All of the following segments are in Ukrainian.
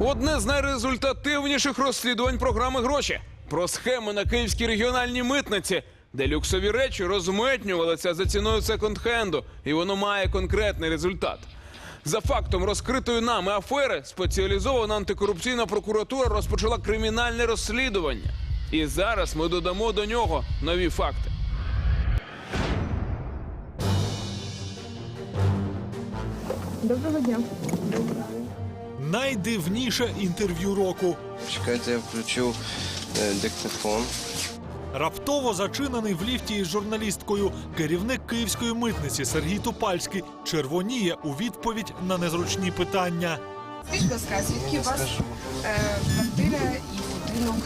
Одне з найрезультативніших розслідувань програми гроші про схеми на київській регіональній митниці, де люксові речі розмитнювалися за ціною секонд-хенду, і воно має конкретний результат. За фактом розкритої нами афери спеціалізована антикорупційна прокуратура розпочала кримінальне розслідування. І зараз ми додамо до нього нові факти. Доброго дня. Найдивніше інтерв'ю року. Чекайте, я включив е, диктофон. Раптово зачинений в ліфті із журналісткою керівник київської митниці Сергій Тупальський червоніє у відповідь на незручні питання. Скажіть, будь ласка, звідки у вас е, квартира і будинок?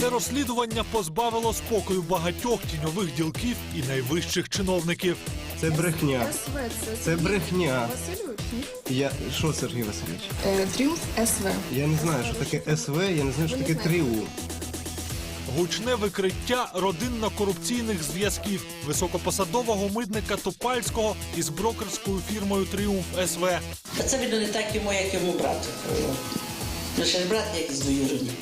Це розслідування позбавило спокою багатьох тіньових ділків і найвищих чиновників. Це брехня. СВ, це, Це брехня. Васильович? Ні? Я що, Сергій Васильович? Е, Тріумф СВ. Я не знаю, що таке СВ, я не знаю, що таке тріумф. Гучне викриття родинно-корупційних зв'язків високопосадового митника Топальського із брокерською фірмою Тріумф СВ. Та це видно не так йому, як йому брату. Ну, ще ж брат якийсь двоюрідний.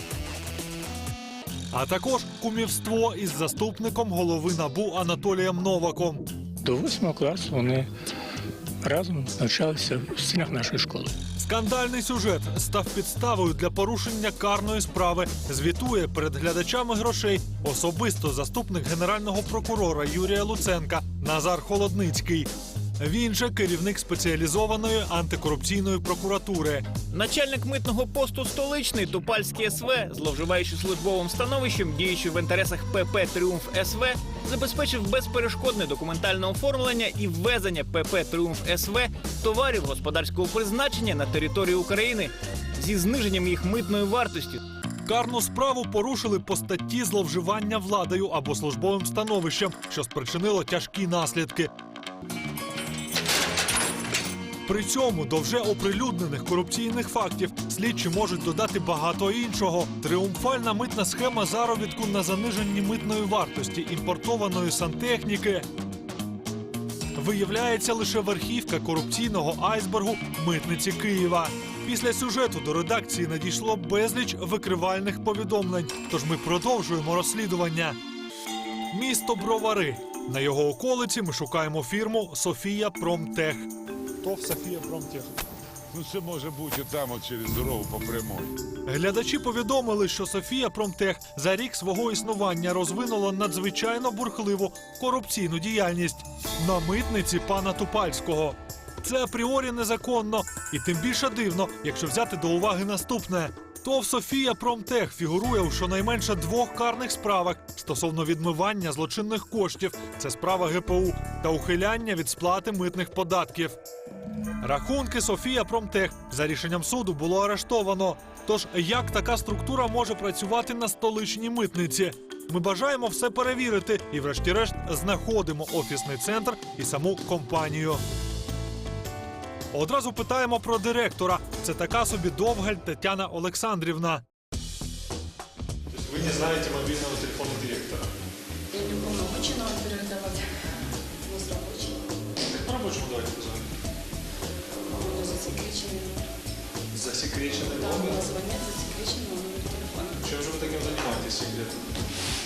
А також кумівство із заступником голови набу Анатолієм Новаком. До восьмого класу вони разом навчалися в стінах нашої школи. Скандальний сюжет став підставою для порушення карної справи. Звітує перед глядачами грошей особисто заступник генерального прокурора Юрія Луценка Назар Холодницький. Він же керівник спеціалізованої антикорупційної прокуратури. Начальник митного посту столичний Тупальський СВ, зловживаючи службовим становищем, діючи в інтересах ПП Тріумф СВ, забезпечив безперешкодне документальне оформлення і ввезення ПП Тріумф СВ товарів господарського призначення на територію України зі зниженням їх митної вартості. Карну справу порушили по статті зловживання владою або службовим становищем, що спричинило тяжкі наслідки. При цьому до вже оприлюднених корупційних фактів слідчі можуть додати багато іншого. Тріумфальна митна схема заробітку на заниженні митної вартості імпортованої сантехніки. Виявляється лише верхівка корупційного айсбергу митниці Києва. Після сюжету до редакції надійшло безліч викривальних повідомлень. Тож ми продовжуємо розслідування. Місто Бровари. На його околиці ми шукаємо фірму Софія Промтех. ТОВ Софія Промтех. Ну, це може бути там, от через дорогу по прямой. Глядачі повідомили, що Софія Промтех за рік свого існування розвинула надзвичайно бурхливу корупційну діяльність на митниці пана Тупальського. Це апріорі незаконно, і тим більше дивно, якщо взяти до уваги наступне. ТОВ Софія Промтех фігурує у щонайменше двох карних справах стосовно відмивання злочинних коштів. Це справа ГПУ та ухиляння від сплати митних податків. Рахунки Софія Промтех за рішенням суду було арештовано. Тож як така структура може працювати на столичній митниці? Ми бажаємо все перевірити і, врешті-решт, знаходимо офісний центр і саму компанію. Одразу питаємо про директора. Це така собі довгаль Тетяна Олександрівна. Ви не знаєте мобільного Засекречений Там было звонят засекреченный номер телефона. Чим же ви таким займаєтесь секретом?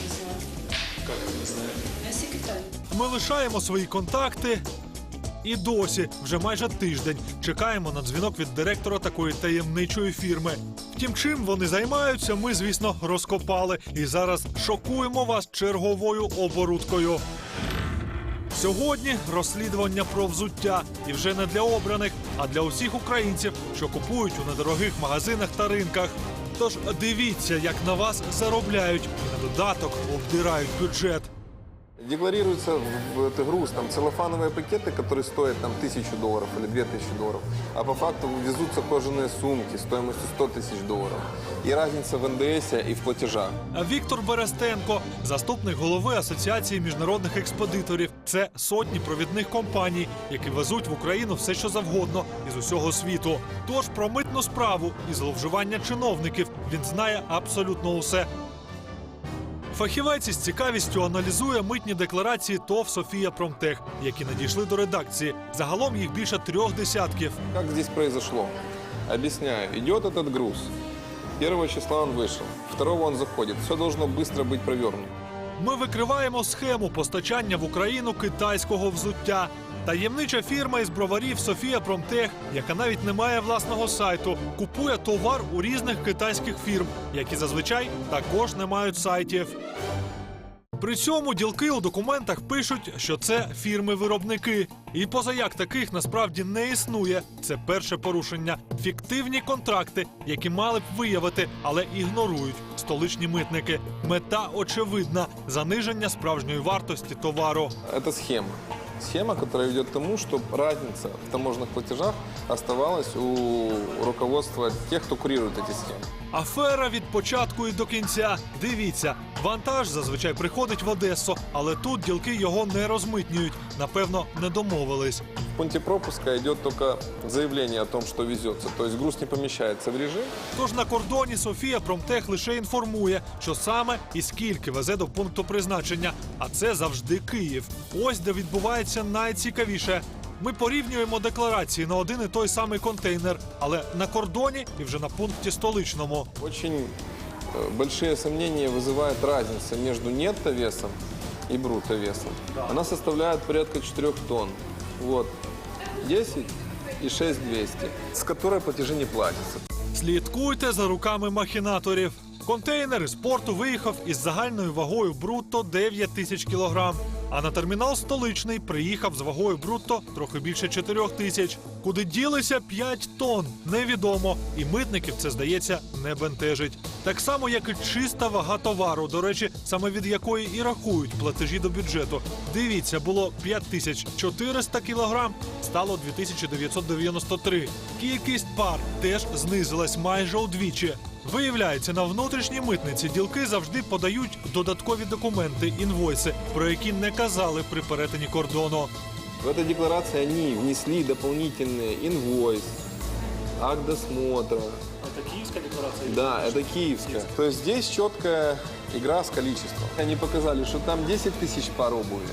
Не знаю. Як ви не знаєте? Я секретарь. Ми лишаємо свої контакти. І досі, вже майже тиждень, чекаємо на дзвінок від директора такої таємничої фірми. Втім, чим вони займаються, ми, звісно, розкопали і зараз шокуємо вас черговою оборудкою. Сьогодні розслідування про взуття і вже не для обраних, а для усіх українців, що купують у недорогих магазинах та ринках. Тож дивіться, як на вас заробляють і на додаток обдирають бюджет. Декларируется в, в это груз там целлофановые пакеты, которые стоят там тысячу долларов или две тысячи долларов, а по факту везутся кожаные сумки стоимостью 100 тысяч долларов. И разница в НДС и в платежах. Віктор Берестенко, заступник голови Асоціації міжнародних експедиторів. Це сотні провідних компаній, які везуть в Україну все, що завгодно із усього світу. Тож про митну справу і зловживання чиновників він знає абсолютно усе. Фахівець із цікавістю аналізує митні декларації ТОВ Софія Промтех, які надійшли до редакції. Загалом їх більше трьох десятків. Как здесь произошло? Объясняю. Идет этот груз. Первого числа он вышел, второго он заходит. Все должно быстро быть провернуто. Ми викриваємо схему постачання в Україну китайського взуття. Таємнича фірма із броварів Софія Промтех, яка навіть не має власного сайту, купує товар у різних китайських фірм, які зазвичай також не мають сайтів. При цьому ділки у документах пишуть, що це фірми-виробники. І позаяк таких насправді не існує. Це перше порушення. Фіктивні контракти, які мали б виявити, але ігнорують столичні митники. Мета очевидна заниження справжньої вартості товару. Это схема Схема, которая ведет к тому, чтобы разница в таможенных платежах оставалась у руководства тех, кто курирует эти схемы. Афера від початку і до кінця. Дивіться, вантаж зазвичай приходить в Одесу, але тут ділки його не розмитнюють. Напевно, не домовились. В пункте пропуска идет только заявление о том, что везется. То есть груз не помещается в режим. Тож на кордоні Софія Промтех лише інформує, що саме і скільки везе до пункту призначення. А це завжди Київ. Ось де відбувається найцікавіше. Ми порівнюємо декларації на один і той самий контейнер, але на кордоні і вже на пункті столичному. Очень э, большие сомнения вызывает разница между нетто-весом и бруто-весом. Она составляет порядка 4 тонн. Вот. 10 и 6 200, с которой платежи не платятся. Слідкуйте за руками махінаторів. Контейнер із порту виїхав із загальною вагою брутто 9 тисяч кілограм. А на термінал столичний приїхав з вагою брутто трохи більше 4 тисяч. Куди ділися 5 тонн, невідомо. І митників це здається не бентежить. Так само, як і чиста вага товару. До речі, саме від якої і рахують платежі до бюджету. Дивіться, було 5400 кілограм, стало 2993. Кількість пар теж знизилась майже удвічі. Виявляється, на внутрішній митниці ділки завжди подають додаткові документи, інвойси, про які не казали при перетині кордону. В этой декларации они внесли дополнительный инвойс, акт досмотра. Это киевская декларация? Да, это киевская. То есть здесь четкая игра с количеством. Они показали, что там 10 тысяч пар обуви,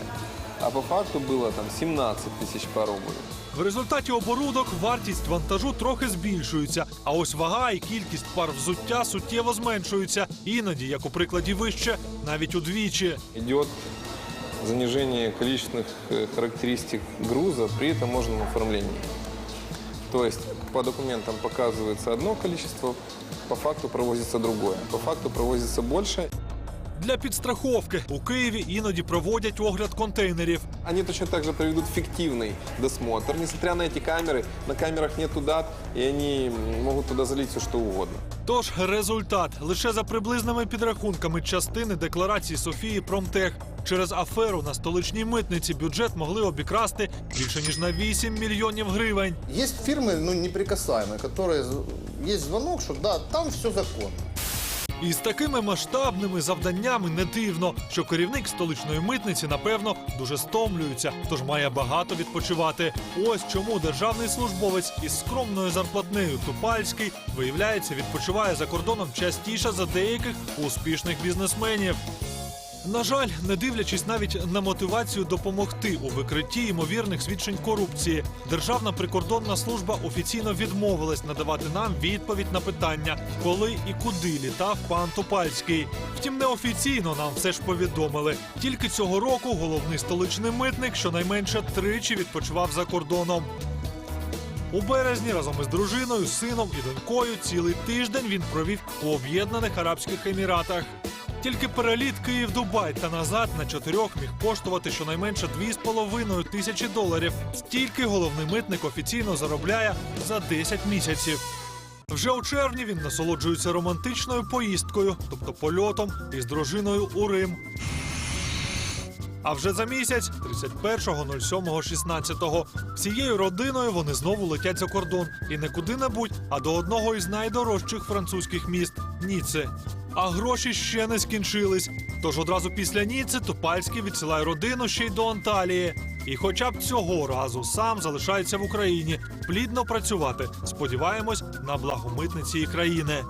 а по факту было там 17 тысяч пар обуви. В результаті оборудок вартість вантажу трохи збільшується, а ось вага і кількість пар взуття суттєво зменшуються. Іноді, як у прикладі вище, навіть удвічі. Идет занижение количественных э, характеристик груза при таможенном оформлении. То есть по документам показывается одно количество, по факту провозится другое. По факту провозится больше. Для підстраховки у Києві іноді проводять огляд контейнерів. Они точно так же проведут фиктивный досмотр. Несмотря на эти камеры, на камерах нету дат, и они м, могут туда залить все, что угодно. Тож результат лише за приблизними підрахунками частини декларації Софії Промтех. Через аферу на столичній митниці бюджет могли обікрасти більше ніж на 8 мільйонів гривень. Есть фирмы, ну, неприкасаемые, которые з- есть звонок, что да, там все законно. І з такими масштабними завданнями не дивно, що керівник столичної митниці, напевно, дуже стомлюється, тож має багато відпочивати. Ось чому державний службовець із скромною зарплатнею Тупальський, виявляється, відпочиває за кордоном частіше за деяких успішних бізнесменів. На жаль, не дивлячись навіть на мотивацію допомогти у викритті ймовірних свідчень корупції, Державна прикордонна служба офіційно відмовилась надавати нам відповідь на питання, коли і куди літав пан Топальський. Втім, неофіційно нам все ж повідомили. Тільки цього року головний столичний митник щонайменше тричі відпочивав за кордоном. У березні разом із дружиною, сином і донькою цілий тиждень він провів у Об'єднаних Арабських Еміратах. Тільки переліт Київ-Дубай та назад на чотирьох міг коштувати щонайменше 2,5 тисячі доларів. Стільки головний митник офіційно заробляє за 10 місяців. Вже у червні він насолоджується романтичною поїздкою, тобто польотом із дружиною у Рим. А вже за місяць, 31.07.16, всією родиною вони знову летять за кордон і не куди-небудь, а до одного із найдорожчих французьких міст Ніци. А гроші ще не скінчились. Тож одразу після Ніци Топальський відсилає родину ще й до Анталії. І хоча б цього разу сам залишається в Україні плідно працювати. Сподіваємось на благо митниці і країни.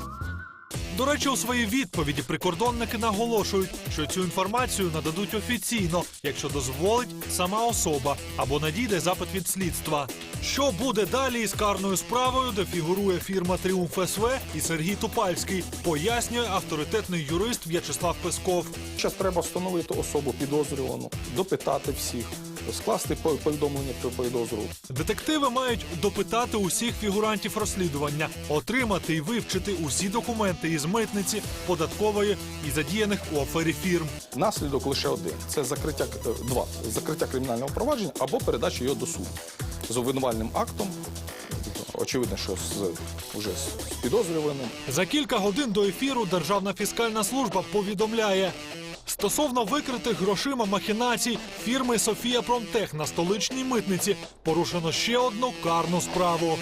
До речі, у своїй відповіді прикордонники наголошують, що цю інформацію нададуть офіційно, якщо дозволить сама особа або надійде запит від слідства. Що буде далі із карною справою, де фігурує фірма Тріумф СВ і Сергій Тупальський, пояснює авторитетний юрист В'ячеслав Песков. Зараз треба встановити особу підозрювану, допитати всіх, скласти по- повідомлення про підозру. Детективи мають допитати усіх фігурантів розслідування, отримати і вивчити усі документи із митниці, податкової і задіяних у афері фірм. Наслідок лише один: це закриття е, два закриття кримінального провадження або передача його до суду з обвинувальним актом. Очевидно, що з уже з підозрюваним. За кілька годин до ефіру Державна фіскальна служба повідомляє. Стосовно викритих грошима махінацій фірми Софія Промтех на столичній митниці порушено ще одну карну справу.